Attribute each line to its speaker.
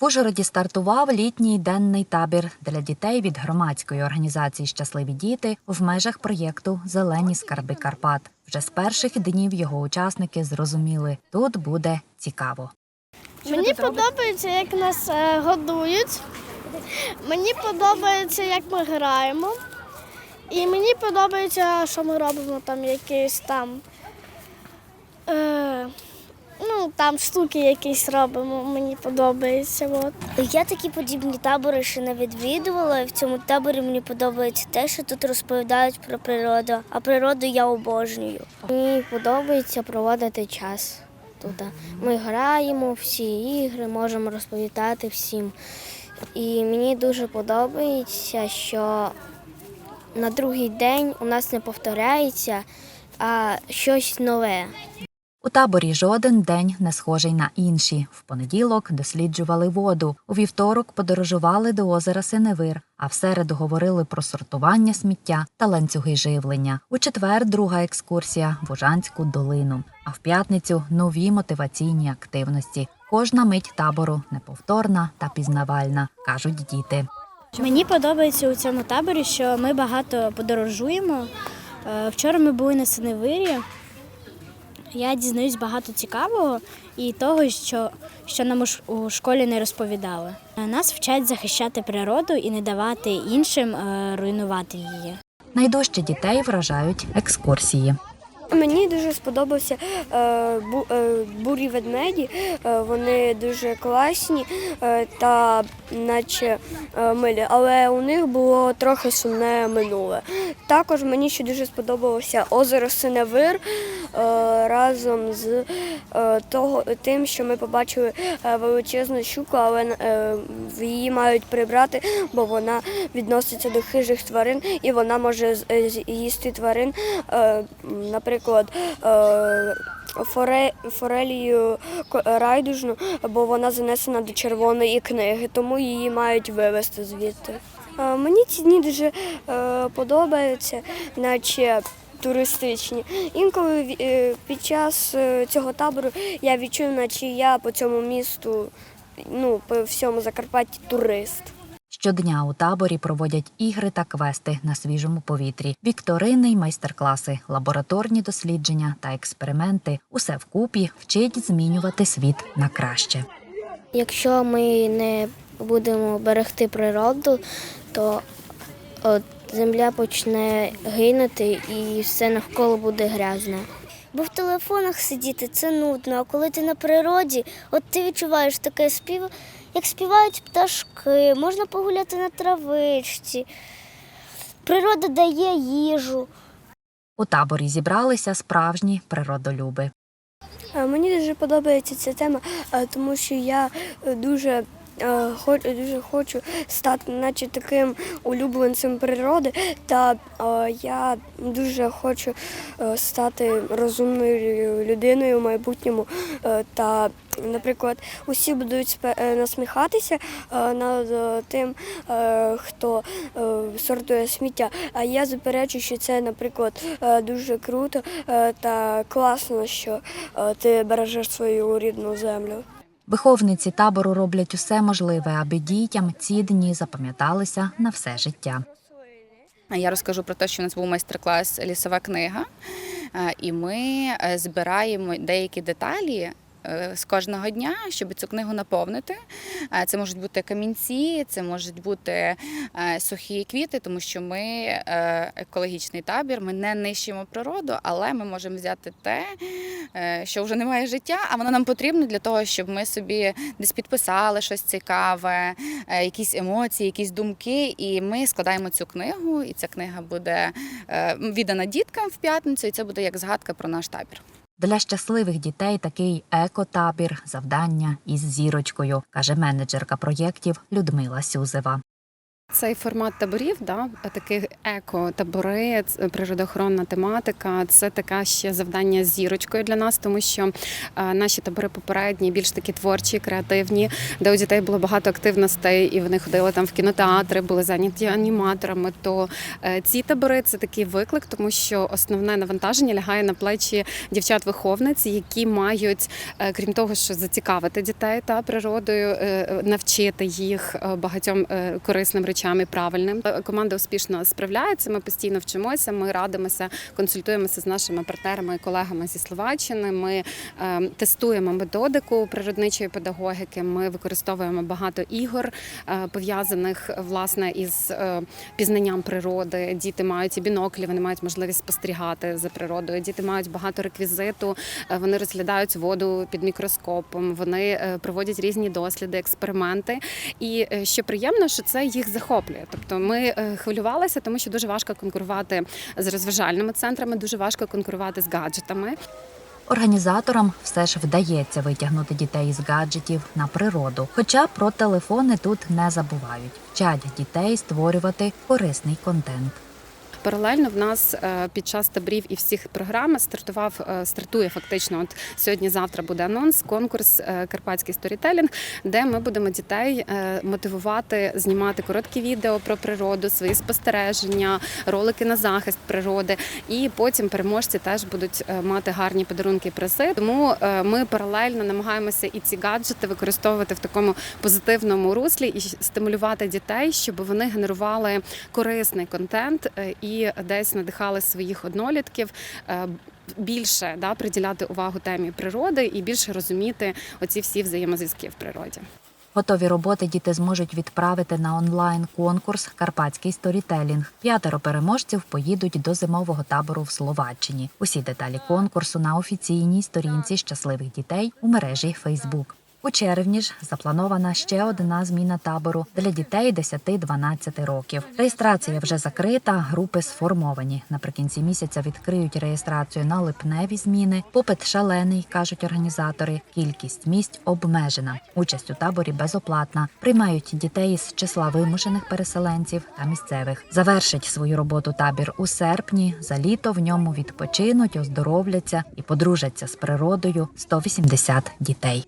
Speaker 1: В Ужгороді стартував літній денний табір для дітей від громадської організації Щасливі діти в межах проєкту Зелені скарби Карпат. Вже з перших днів його учасники зрозуміли, тут буде цікаво.
Speaker 2: Мені подобається, як нас е, годують. Мені подобається, як ми граємо. І мені подобається, що ми робимо там якісь там. Е, ну, там штуки якісь робимо, мені подобається. От.
Speaker 3: Я такі подібні табори ще не відвідувала. І в цьому таборі мені подобається те, що тут розповідають про природу, а природу я обожнюю. Мені подобається проводити час тут. Ми граємо всі ігри, можемо розповідати всім. І мені дуже подобається, що на другий день у нас не повторяється, а щось нове.
Speaker 1: У таборі жоден день не схожий на інші. В понеділок досліджували воду. У вівторок подорожували до озера Синевир, а в середу говорили про сортування сміття та ланцюги живлення. У четвер друга екскурсія в Ужанську долину. А в п'ятницю нові мотиваційні активності. Кожна мить табору неповторна та пізнавальна, кажуть діти.
Speaker 2: Мені подобається у цьому таборі, що ми багато подорожуємо. Е, Вчора ми були на Синевирі. Я дізнаюсь багато цікавого і того, що, що нам у школі не розповідали. Е, Нас вчать захищати природу і не давати іншим е, руйнувати її.
Speaker 1: Найдужче дітей вражають екскурсії.
Speaker 4: Мені дуже сподобався е, бу, е, бурі ведмеді. Е, вони дуже класні е, та наче е, милі, але у них було трохи сумне минуле. Також мені ще дуже сподобалося озеро Синевир е, разом з е, того, тим, що ми побачили е, величезну щуку, але е, її мають прибрати, бо вона відноситься до хижих тварин і вона може з- е, їсти тварин, наприклад, форе, форелію райдужну, бо вона занесена до червоної книги, тому її мають вивезти звідти. Мені ці дні дуже подобаються, наче туристичні. Інколи е, під час е, цього табору я відчую, наче я по цьому місту, ну, по всьому Закарпатті турист.
Speaker 1: Щодня у таборі проводять ігри та квести на свіжому повітрі, вікторини й майстер-класи, лабораторні дослідження та експерименти. Усе вкупі вчить змінювати світ на краще.
Speaker 3: Якщо ми не будемо берегти природу, то от, земля почне гинути і все навколо буде грязне. Бо в телефонах сидіти це нудно, а коли ти на природі, от ти відчуваєш таке спів, як співають пташки, можна погуляти на травичці. Природа дає їжу.
Speaker 1: У таборі зібралися справжні природолюби.
Speaker 4: Мені дуже подобається ця тема, тому що я е, дуже. Е, Дуже хочу стати, наче таким улюбленцем природи, та е, я дуже хочу е, стати розумною людиною в майбутньому. Та, наприклад, усі будуть насміхатися над тим, хто сортує сміття. А я заперечую, що це, наприклад, дуже круто та класно, що ти бережеш свою рідну землю.
Speaker 1: Виховниці табору роблять усе можливе, аби дітям ці дні запам'яталися на все життя.
Speaker 5: Я розкажу про те, що у нас був майстер-клас лісова книга, Е, і ми е, збираємо деякі деталі. Е, З кожного дня, щоб цю книгу наповнити. Е, Це можуть бути камінці, це можуть бути е, сухі квіти, тому що ми екологічний табір, ми не нищимо природу, але ми можемо взяти те, що вже немає життя, а воно нам потрібно для того, щоб ми собі десь підписали щось цікаве, якісь емоції, якісь думки. І ми складаємо цю книгу, і ця книга буде віддана діткам в п'ятницю, і це буде як згадка про наш табір.
Speaker 1: Для щасливих дітей такий екотабір завдання із зірочкою, каже менеджерка проєктів Людмила Сюзева.
Speaker 6: Цей формат таборів, да, таких еко-табори, природоохоронна тематика. Це таке ще завдання з зірочкою для нас, тому що е, наші табори попередні більш такі творчі, креативні, де у дітей було багато активностей, і вони ходили там в кінотеатри, були зайняті аніматорами. То е, ці табори це такий виклик, тому що основне навантаження лягає на плечі дівчат-виховниць, які мають, е, крім того, що зацікавити дітей та природою, навчити їх багатьом корисним речам і правильним. Е, Команда успішно справляється. Ми постійно вчимося. Ми радимося, консультуємося з нашими партнерами і колегами зі Словаччини. Ми е, тестуємо методику природничої педагогіки. Ми використовуємо багато ігор е, пов'язаних власне із е, пізнанням природи. Діти мають і біноклі, вони мають можливість спостерігати за природою. Діти мають багато реквізиту. Вони розглядають воду під мікроскопом. Вони проводять різні досліди, експерименти. І що приємно, що це їх захоплює. Тобто ми е, хвилювалися, тому що дуже важко конкурувати з розважальними центрами, дуже важко конкурувати з гаджетами.
Speaker 1: Організаторам все ж вдається витягнути дітей з гаджетів на природу. Хоча про телефони тут не забувають. Вчать дітей створювати корисний контент.
Speaker 6: Паралельно в нас е, під час таборів і всіх програм стартував е, стартує фактично. От сьогодні-завтра буде анонс, конкурс е, Карпатський сторітелінг, де ми будемо дітей мотивувати знімати короткі відео про природу, свої спостереження, ролики на захист природи. І потім переможці теж будуть мати гарні подарунки і призи. Тому ми паралельно намагаємося і ці гаджети використовувати в такому позитивному руслі і стимулювати дітей, щоб вони генерували корисний контент е, і десь надихали своїх однолітків. е, Більше да, приділяти увагу темі природи і більше розуміти оці всі взаємозв'язки в природі.
Speaker 1: Готові роботи діти зможуть відправити на онлайн конкурс Карпатський сторітелінг. П'ятеро переможців поїдуть до зимового табору в Словаччині. Усі деталі конкурсу на офіційній сторінці щасливих дітей у мережі Фейсбук. У червні ж запланована ще одна зміна табору для дітей 10-12 років. Реєстрація вже закрита, групи сформовані. Наприкінці місяця відкриють реєстрацію на липневі зміни. Попит шалений, кажуть організатори. Кількість місць обмежена. Участь у таборі безоплатна. Приймають дітей із числа вимушених переселенців та місцевих. Завершить свою роботу табір у серпні. За літо в ньому відпочинуть, оздоровляться і подружаться з природою 180 дітей.